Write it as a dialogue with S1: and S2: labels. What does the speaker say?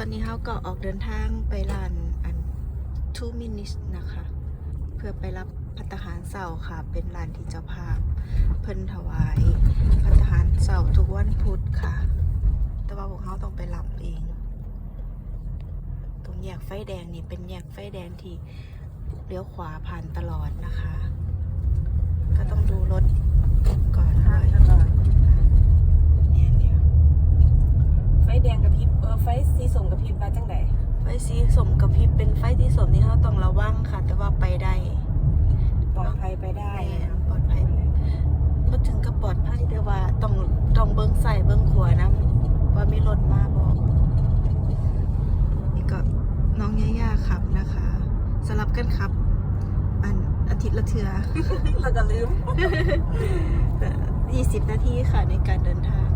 S1: ตอนนี้เขาก็ออกเดินทางไปร้านอัน two minutes นะคะ เพื่อไปรับพัตตาหารเสาร์ค่ะ เป็นร้านที่เจ้าภาพ เพิ่นถวายพัตตาหารเสาร์ทุกวันพุธค่ะ แต่ว่าพวกเขาต้องไปรับเอง ตรงแยกไฟแดงนี่เป็นแยกไฟแดงที่เลี้ยวขวาผ่านตลอดนะคะ ก็ต้องดูรถก่อนด้วยเนี่ยเนี่ย
S2: ไฟแดงกับพริบเออไฟสีส้มกับพริบมาจังได
S1: ไฟ สีสมกับพริบเป็นไฟที่สมที่เขาต้องระวังค่ะ แต่ว่าไปได้
S2: ปลอดภัยไปได้
S1: แม่นปลอดภัยบ่ถึงกับปลอดภัยแต่ว่าต้องต้องเบิ้งใส่เบิ้งขวานะว่ามีรถมาบอกนี่ก็น้องย่าๆขับนะคะสลับกันขับ อันอาทิตย์ละเทือ
S2: แล้วก็ลืม
S1: 20นาทีค่ะในการเดินทาง